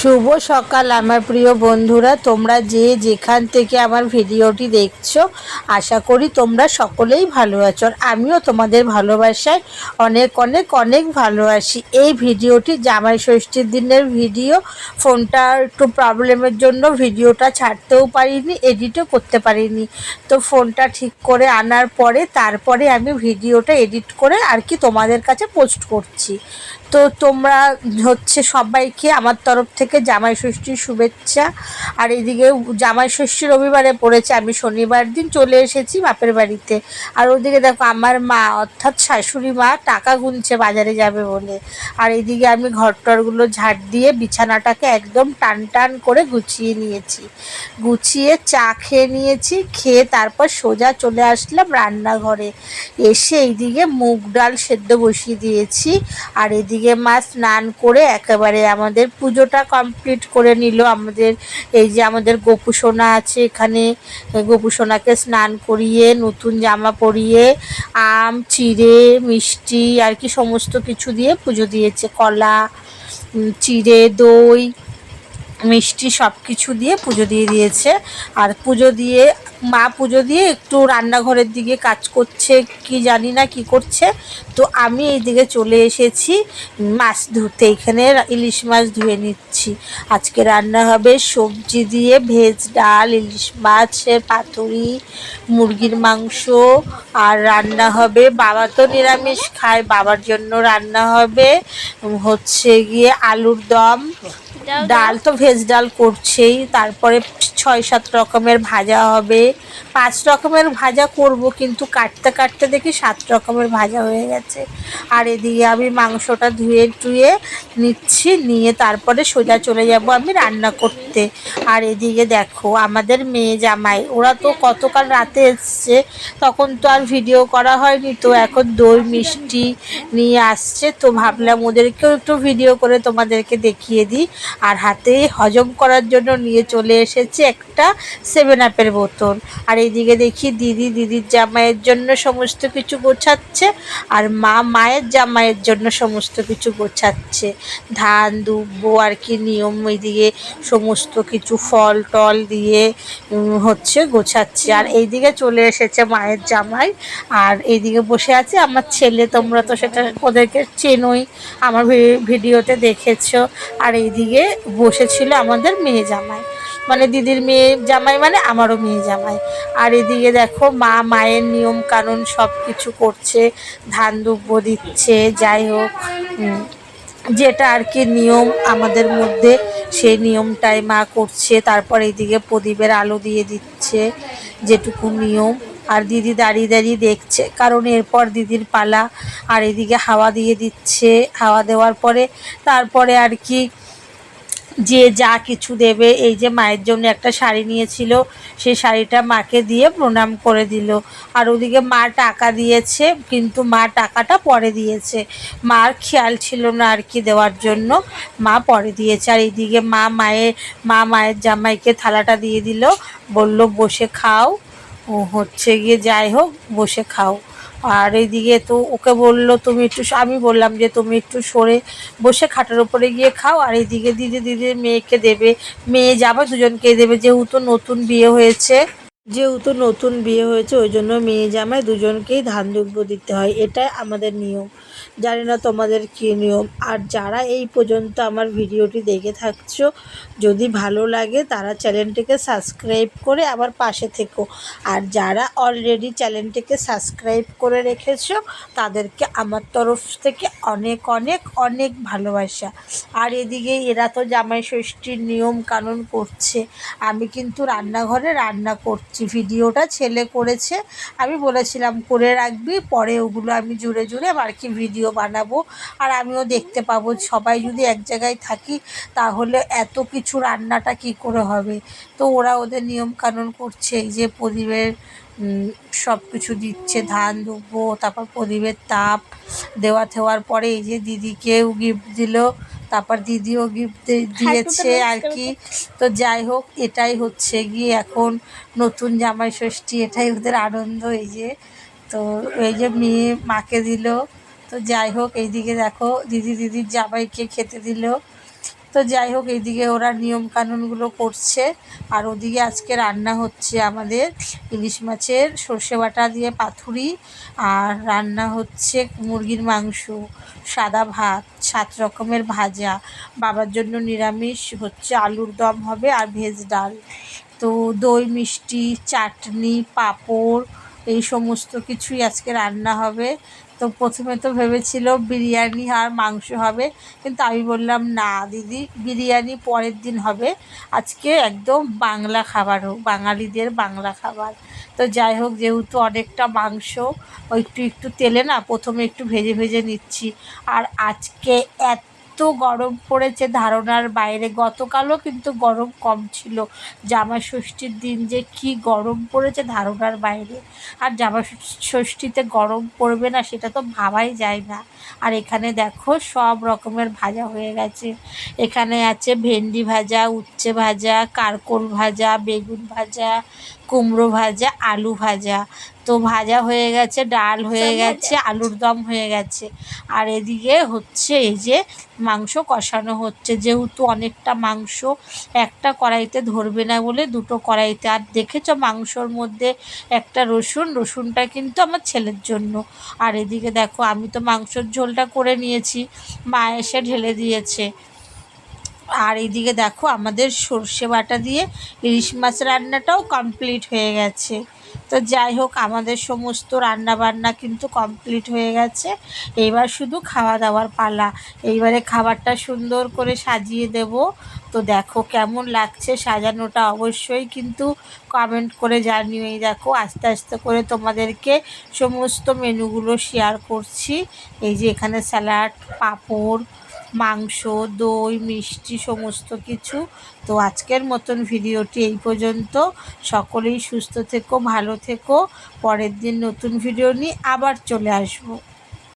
শুভ সকাল, আমার প্রিয় বন্ধুরা। তোমরা যে যেখান থেকে আমার ভিডিওটি দেখছ, আশা করি তোমরা সকলেই ভালো আছো। আর আমিও তোমাদের ভালোবাসায় অনেক অনেক অনেক ভালোবাসি এই ভিডিওটি জামাই ষষ্ঠীর দিনের ভিডিও। ফোনটা একটু প্রবলেমের জন্য ভিডিওটা ছাড়তেও পারিনি, এডিটও করতে পারিনি। তো ফোনটা ঠিক করে আনার পরে, তারপরে আমি ভিডিওটা এডিট করে আর কি তোমাদের কাছে পোস্ট করছি। তো তোমরা হচ্ছে সবাইকে আমার তরফ থেকে জামাই ষষ্ঠীর শুভেচ্ছা। আর এদিকে জামাই ষষ্ঠী রবিবারে পড়েছে, আমি শনিবার দিন চলে এসেছি বাপের বাড়িতে। আর ওদিকে দেখো আমার মা, অর্থাৎ শাশুড়ি মা, টাকা গুনছে, বাজারে যাবে বলে। আর এদিকে আমি ঘর টরগুলো ঝাড় দিয়ে বিছানাটাকে একদম টান টান করে গুছিয়ে নিয়েছি। গুছিয়ে চা খেয়ে নিয়েছি, খেয়ে তারপর সোজা চলে আসলাম রান্নাঘরে। এসে এইদিকে মুগ ডাল সেদ্ধ বসিয়ে দিয়েছি। আর এদিকে মা স্নান করে একেবারে আমাদের পুজোটা কমপ্লিট করে নিল আমাদের। এই যে আমাদের গোপু সোনা আছে এখানে। গোপু সোনাকে স্নান করিয়ে, নতুন জামা পরিয়ে, আম, চিড়ে, মিষ্টি আর কি সমস্ত কিছু দিয়ে পুজো দিয়েছে। কলা চিড়ে, দই মিষ্টি সব কিছু দিয়ে পুজো দিয়ে দিয়েছে। আর পুজো দিয়ে, মা পুজো দিয়ে একটু রান্নাঘরের দিকে কাজ করছে কি জানি না কি করছে। তো আমি এই দিকে চলে এসেছি, মাছ ধুতে এখানে ইলিশ মাছ ধুয়ে নিচ্ছি। আজকে রান্না হবে সবজি দিয়ে ভেজ ডাল, ইলিশ মাছের পাতুরি, মুরগির মাংস। আর রান্না হবে, বাবা তো নিরামিষ খায়, বাবার জন্য রান্না হবে। হচ্ছে গিয়ে আলুর দম। ডাল তো ভেজ ডাল করছেই, তারপরে ছয় সাত রকমের ভাজা হবে। পাঁচ রকমের ভাজা করব, কিন্তু কাটতে কাটতে দেখি সাত রকমের ভাজা হয়ে গেছে। আর এদিকে আমি মাংসটা ধুয়ে টুয়ে নিচ্ছি, নিয়ে তারপরে সোজা চলে যাব আমি রান্না করতে। আর এদিকে দেখো, আমাদের মেয়ে জামাই, ওরা তো কতকাল রাতে এসছে, তখন তো আর ভিডিও করা হয়নি, তো এখন দই মিষ্টি নিয়ে আসছে, তো ভাবলাম ওদেরকেও একটু ভিডিও করে তোমাদেরকে দেখিয়ে দিই। আর হাতে হজম করার জন্য নিয়ে চলে এসেছে একটা সেভেন আপের বোতল। আর এইদিকে দেখি দিদি, দিদির জামাইয়ের জন্য সমস্ত কিছু গোছাচ্ছে, আর মা মায়ের জামাইয়ের জন্য সমস্ত কিছু গোছাচ্ছে। ধান, দুব্বো, আর কি নিয়ম এইদিকে সমস্ত কিছু ফল টল দিয়ে হচ্ছে গোছাচ্ছে। আর এইদিকে চলে এসেছে মায়ের জামাই। আর এইদিকে বসে আছে আমার ছেলে। তোমরা তো সেটা ওদেরকে চেনোই। আমার ভিডিওতে দেখেছ। আর এইদিকে বসেছিল আমাদের মেয়ে জামাই। মানে দিদির মেয়ে জামাই মানে আমারও মেয়ে জামাই। আর এদিকে দেখো মা মায়ের নিয়ম কানুন সব কিছু করছে, ধান দুব্বো দিচ্ছে, যাই হোক যেটা আর কি নিয়ম আমাদের মধ্যে, সেই নিয়মটাই মা করছে। তারপর এইদিকে প্রদীপের আলো দিয়ে দিচ্ছে, যেটুকু নিয়ম। আর দিদি দাঁড়িয়ে দাঁড়িয়ে দেখছে, কারণ এরপর দিদির পালা, আর এদিকে হাওয়া দিয়ে দিচ্ছে। হাওয়া দেওয়ার পরে, তারপরে আর কি যে যা কিছু দেবে, এই যে মায়ের জন্য একটা শাড়ি নিয়েছিল, সেই শাড়িটা মাকে দিয়ে প্রণাম করে দিল। আর ওদিকে মা টাকা দিয়েছে, কিন্তু মা টাকাটা পরে দিয়েছে। মার খেয়াল ছিল না আর কি দেওয়ার জন্য, মা পরে দিয়েছে। আর এইদিকে মা মায়ের মা মায়ের জামাইকে থালাটা দিয়ে দিল, বলল, বসে খাও। ও হচ্ছে গিয়ে, যাই হোক, বসে খাও। আর এইদিকে তো ওকে বলল, তুমি একটু আমি বললাম যে, তুমি একটু সরে বসে খাটের ওপরে গিয়ে খাও, আর এইদিকে দিদি দিদি মেয়েকে দেবে, মেয়ে যাবে, দুজনকে দেবে। যেহেতু নতুন বিয়ে হয়েছে, যেহেতু নতুন বিয়ে হয়েছে, ওই জন্য মেয়ে জামাই দুজনকেই ধান দ্রব্য দিতে হয়। এটাই আমাদের নিয়ম। জানি না তোমাদের কী নিয়ম। আর যারা এই পর্যন্ত আমার ভিডিওটি দেখে থাকছো, যদি ভালো লাগে তারা চ্যানেলটিকে সাবস্ক্রাইব করে আমার পাশে থেকো। আর যারা অলরেডি চ্যানেলটিকে সাবস্ক্রাইব করে রেখেছো, তাদেরকে আমার তরফ থেকে অনেক অনেক অনেক ভালোবাসা। আর এদিকে এরা তো জামাই ষষ্ঠীর নিয়ম কানুন করছে। আমি কিন্তু রান্নাঘরে রান্না করছি। ভিডিওটা ছেলে করেছে। আমি বলেছিলাম, করে রাখবি, পরে ওগুলো আমি জুড়ে জুড়ে আর কি ভিডিও বানাবো আর আমিও দেখতে পাবো। সবাই যদি এক জায়গায় থাকি তাহলে এত কিছু রান্নাটা কি করে হবে? তো ওরা ওদের নিয়ম কানুন করছে এই যে প্রদীপের সব কিছু দিচ্ছে ধান দুব্বো তারপর প্রদীপের তাপ দেওয়া থেওয়ার পরে এই যে দিদিকেও গিফট দিল তারপর দিদিও গিফট দিয়েছে আর কি। তো যাই হোক এটাই হচ্ছে গিয়ে এখন নতুন জামাই ষষ্ঠী এটাই ওদের আনন্দ এই যে। তো এই যে মেয়ে মাকে দিল তো যাই হোক, এইদিকে দেখো দিদি দিদির জামাইকে খেতে দিল। তো যাই হোক, এইদিকে ওরা নিয়ম কানুনগুলো করছে। আর ওদিকে আজকে রান্না হচ্ছে আমাদের ইলিশ মাছের সর্ষে বাটা দিয়ে পাথুরি আর রান্না হচ্ছে মুরগির মাংস, সাদা ভাত, সাত রকমের ভাজা। বাবার জন্য নিরামিষ হচ্ছে আলুর দম হবে আর ভেজ ডাল। তো দই, মিষ্টি, চাটনি, পাঁপড় এই সমস্ত কিছুই আজকে রান্না হবে। তো প্রথমে তো ভেবেছিল বিরিয়ানি আর মাংস হবে, কিন্তু আমি বললাম, না দিদি, বিরিয়ানি পরের দিন হবে। আজকে একদম বাংলা খাবার হোক, বাঙালিদের বাংলা খাবার। তো যাই হোক, যেহেতু অনেকটা মাংস একটু একটু তেলে না, প্রথমে একটু ভেজে ভেজে নিচ্ছি। আর আজকে এত গরম পড়েছে ধারণার বাইরে। গতকালও কিন্তু গরম কম ছিল। জামা ষষ্ঠীর দিন যে কি গরম পড়েছে ধারণার বাইরে। আর জামা ষষ্ঠীতে গরম পড়বে না, সেটা তো ভাবাই যায় না। আর এখানে দেখো সব রকমের ভাজা হয়ে গেছে। এখানে আছে ভেন্ডি ভাজা, উচ্ছে ভাজা, কারকোল ভাজা, বেগুন ভাজা কুমড়ো ভাজা আলু ভাজা। তো ভাজা হয়ে গেছে ডাল হয়ে গেছে আলুর দম হয়ে গেছে। আর এদিকে হচ্ছে এই যে মাংস কষানো হচ্ছে। যেহেতু অনেকটা মাংস একটা কড়াইতে ধরবে না বলে দুটো কড়াইতে। আর দেখেছ মাংসর মধ্যে একটা রসুন রসুনটা কিন্তু আমার ছেলের জন্য। আর এদিকে দেখো আমি তো মাংসর ঝোলটা করে নিয়েছি। মা এসে ঢেলে দিয়েছে। আর এইদিকে দেখো আমাদের সর্ষে বাটা দিয়ে ইলিশ মাছ রান্নাটাও কমপ্লিট হয়ে গেছে। তো যাই হোক, আমাদের সমস্ত রান্না বান্না কিন্তু কমপ্লিট হয়ে গেছে। এইবার শুধু খাওয়া দাওয়ার পালা। এইবারে খাবারটা সুন্দর করে সাজিয়ে দেব। তো দেখো কেমন লাগছে সাজানোটা অবশ্যই কিন্তু কমেন্ট করে জানিও। এই দেখো, আস্তে আস্তে করে তোমাদেরকে সমস্ত মেনুগুলো শেয়ার করছি। এই যে এখানে স্যালাড পাঁপড় মাংস, দই, মিষ্টি, সমস্ত কিছু। তো আজকের মতন ভিডিওটি এই পর্যন্ত। সকলেই সুস্থ থেকো, ভালো থেকো। পরের দিন নতুন ভিডিও নিয়ে আবার চলে আসব।